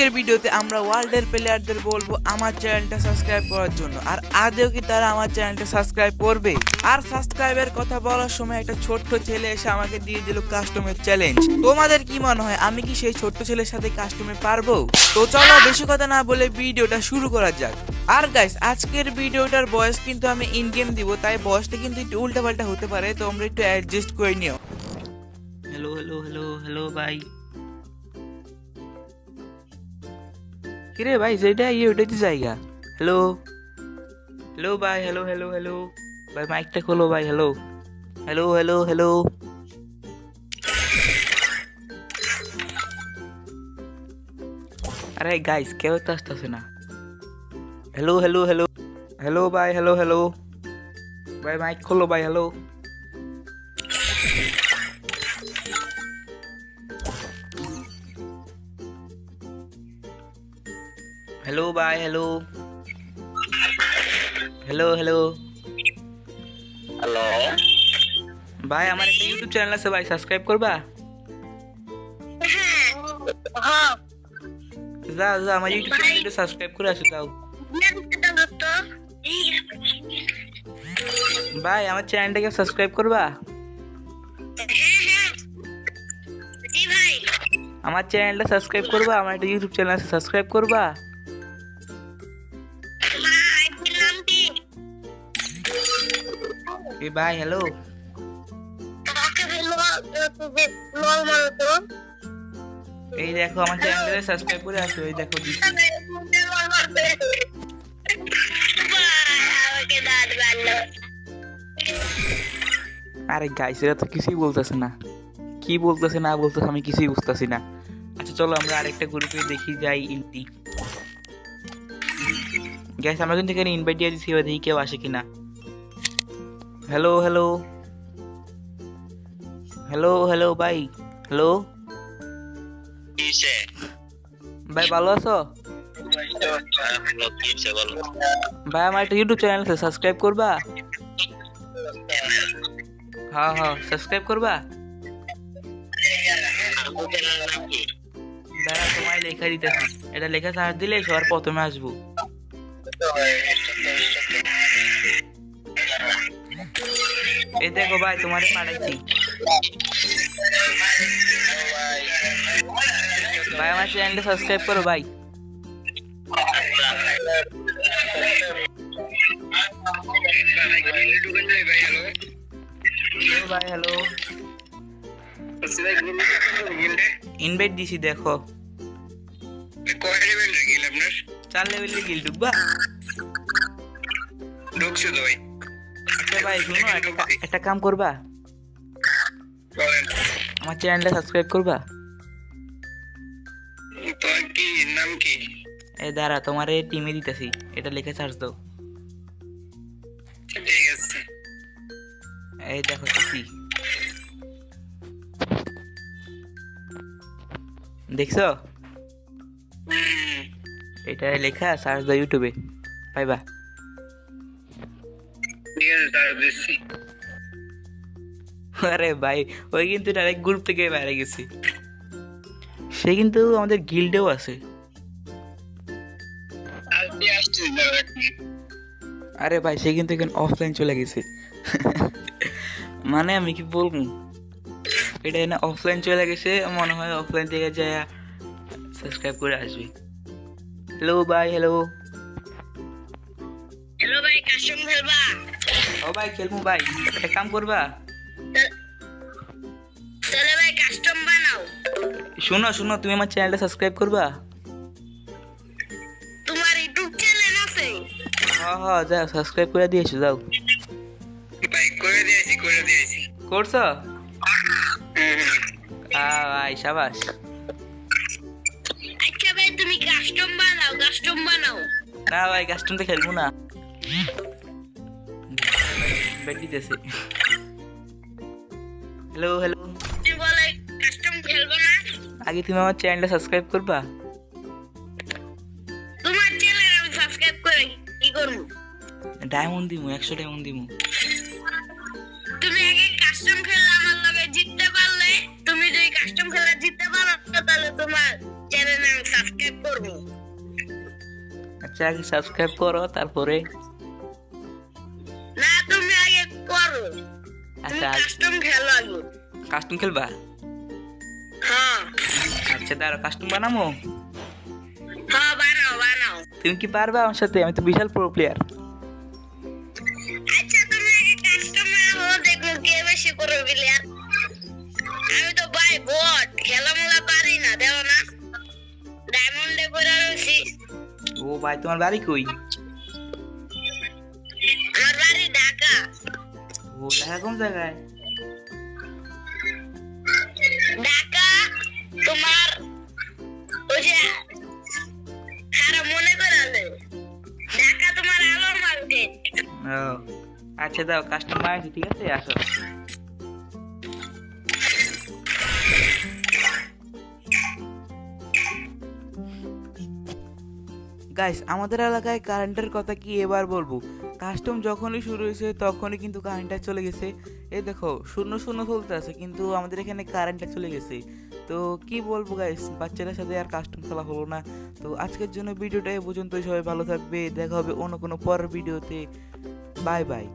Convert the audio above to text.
আজকের ভিডিওতে আমরা ওয়ার্ল্ডের প্লেয়ারদের বলব আমার চ্যানেলটা সাবস্ক্রাইব করার জন্য। আর আদেও কি তারা আমার চ্যানেলটা সাবস্ক্রাইব করবে? আর সাবস্ক্রাইবের কথা বলার সময় একটা ছোট্ট ছেলে এসে আমাকে দিয়ে দিল কাস্টমের চ্যালেঞ্জ তোমাদের কি মনে হয়, আমি কি সেই ছোট্ট ছেলের সাথে কাস্টমে পারব? তো চলো বেশি কথা না বলে ভিডিওটা শুরু করা যাক। আর গাইস আজকের ভিডিওটার বয়স কিন্তু আমি ইন গেম দিব, তাই বয়সটা কিন্তু একটু উল্টাপাল্টা হতে পারে, তোমরা একটু অ্যাডজাস্ট করে নিও। হ্যালো হ্যালো হ্যালো হ্যালো ভাই কিরে ভাই যেটা ইয়ে ওটাই তো জায়গা হ্যালো হ্যালো ভাই হ্যালো হ্যালো হ্যালো ভাই মাইকটা খোলো ভাই হ্যালো হ্যালো হ্যালো হ্যালো আরে গাইস কেউ তো আসতেছে না হ্যালো হ্যালো হ্যালো হ্যালো ভাই হ্যালো হ্যালো ভাই মাইক খোলো ভাই হ্যালো হ্যালো ভাই হ্যালো হ্যালো হ্যালো হ্যালো ভাই আমার একটা ইউটিউব চ্যানেল আছে ভাই সাবস্ক্রাইব করবা? হ্যাঁ যাও যাও আমার ইউটিউব চ্যানেলটা সাবস্ক্রাইব করে আসো যাও। ভাই আমার চ্যানেলটাকে সাবস্ক্রাইব করবা? আমার চ্যানেলটা সাবস্ক্রাইব করবা? আমার একটা ইউটিউব চ্যানেল আছে সাবস্ক্রাইব করবা? এ ভাই হ্যালো এই দেখো আমার চ্যানেলটা সাবস্ক্রাইব করে আসো এই দেখো আরে গাইস এরা তো কিছুই বলতেছে না। কি বলতেছে না বলতেছে আমি কিছুই বুঝতেছি না। আচ্ছা চলো আমরা আরেকটা গ্রুপে দেখি যাই ইন্টি গ্যাস আমরা কিন্তু এখানে ইনভাইট দিয়ে দিচ্ছি দেখি কেউ আসে কিনা। হ্যালো হ্যালো হ্যালো হ্যালো ভাই হ্যালো ভাই ভালো আছো? ভাই আমার একটা ইউটিউব চ্যানেল আছে সাবস্ক্রাইব করবা? হ্যাঁ হ্যাঁ সাবস্ক্রাইব করবা? দাঁড়া তোমায় লেখা দিতেছি। এটা লেখা সার্চ দিলে সবার প্রথমে আসব। এই দেখো ভাই, তোমারে পাঠাইছি। ভাই, আমার চ্যানেলটা সাবস্ক্রাইব করো ভাই। ভাই হ্যালো ইনভাইট দিছি, দেখো। চার লেভেলের গিল ঢুকবা? আচ্ছা ভাই শুনো একটা একটা কাম করবা? আমার চ্যানেলটা সাবস্ক্রাইব করবা? এই দাঁড়া তোমার এই টিমে দিতেছি। এটা লিখে সার্চ দাও। এই দেখো দিছি দেখছ? এটা লেখা সার্চ দাও ইউটিউবে পাইবা? আরে ভাই ওই কিন্তু ডাইরেক্ট গ্রুপ থেকে বাইরে গেছে। সে কিন্তু আমাদের গিল্ডেও আছে। আরে ভাই সে কিন্তু এখন অফলাইন চলে গেছে। মানে আমি কি বলব? এটা এনে অফলাইন চলে গেছে মনে হয় অফলাইন থেকে যায় সাবস্ক্রাইব করে আসবে। হ্যালো ভাই হ্যালো হ্যালো ভাই কাশম খেলবা ও ভাই খেলব ভাই। একটা কাম করবা? তাহলে ভাই কাস্টম বানাও। শোনো শোনো তুমি আমার চ্যানেলটা সাবস্ক্রাইব করবা? তোমার ইউটিউব চ্যানেল আছে? হ্যাঁ হ্যাঁ যাও সাবস্ক্রাইব করে দিয়েছ যাও। ভাই করে দিয়েছি করে দিয়েছি। করছ? আ ভাই সাবাস। আচ্ছা ভাই তুমি কাস্টম বানাও কাস্টম বানাও। না ভাই কাস্টমটা খেলব না। বেট দিতেছে হ্যালো হ্যালো তুমি বলে কাস্টম খেলব না? আগে তুমি আমার চ্যানেলটা সাবস্ক্রাইব করবা? তোমার চ্যানেল আমি সাবস্ক্রাইব করে কি করব? ডায়মন্ড দিমু একশো ডায়মন্ড দিমু। তুমি আগে কাস্টম খেললে আমার লগে জিততে পারলে। তুমি যদি কাস্টম খেলা জিততে পারো তাহলে তোমার চ্যানেল আমি সাবস্ক্রাইব করব। আচ্ছা আগে সাবস্ক্রাইব করো তারপরে আচ্ছা কাস্টম খেলো আগে কাস্টম খেলবা? হ্যাঁ। আচ্ছা দাঁড়ো কাস্টম বানামো? হ্যাঁ বানাও বানাও। তুমি কি পারবে আমার সাথে? আমি তো বিশাল প্রো প্লেয়ার আচ্ছা তুমি আগে কাস্টম বানাও দেখো কে বেশি করে প্লেয়ার আমি তো ভাই বট খেলা মেলা পারি না দেখো না। ডায়মন্ডে করে রয়েছি ও ভাই তোমার বাড়ি কই? ও দেখা কোন জায়গায়? ঢাকা তোমার ওই যে খারাপ মনে করালে ঢাকা তোমার মার্কেট। ও আচ্ছা দাও কাস্টমার আছে ঠিক আছে? আসো। গাইস আমাদের এলাকায় কারেন্টের কথা কি এবার বলব? কাস্টম যখনই শুরু হয়েছে, তখনই কিন্তু কারেন্টটা চলে গেছে। এই দেখো, শূন্য শূন্য চলতে আছে, কিন্তু আমাদের এখানে কারেন্টটা চলে গেছে। তো কি বলব গাইস বাচ্চাদের সাথে আর কাস্টম খেলা হলো না। তো আজকের জন্য ভিডিওটা এ পর্যন্তই। সবাই ভালো থাকবে। দেখা হবে অন্য কোনো পরের ভিডিওতে। Bye bye